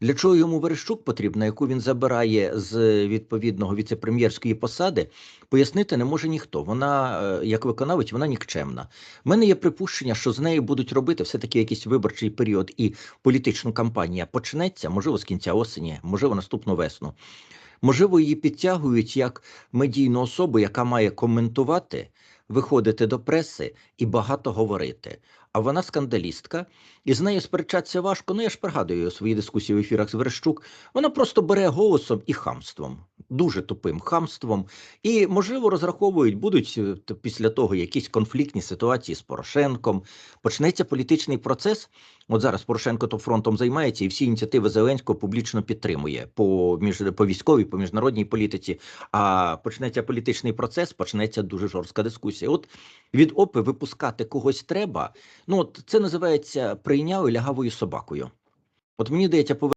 Для чого йому Верещук потрібна, яку він забирає з відповідного віцепрем'єрської посади, пояснити не може ніхто. Вона, е, як виконавець, вона нікчемна. У мене є припущення, що з нею будуть робити все-таки якийсь виборчий період і політична кампанія почнеться, можливо, з кінця осені, можливо, наступну весну. Можливо, її підтягують як медійну особу, яка має коментувати, виходити до преси і багато говорити. А вона скандалістка, і з нею сперечатися важко. Ну я ж пригадую свої дискусії в ефірах з Верещук. Вона просто бере голосом і хамством, дуже тупим хамством. І, можливо, розраховують, будуть е, після того якісь конфліктні ситуації з Порошенком. Почнеться політичний процес. От зараз Порошенко то фронтом займається, і всі ініціативи Зеленського публічно підтримує по між по військовій, по міжнародній політиці. А почнеться політичний процес, почнеться дуже жорстка дискусія. От від ОПИ випускати когось треба. Ну от це називається прийняв лягавою собакою. От мені здається,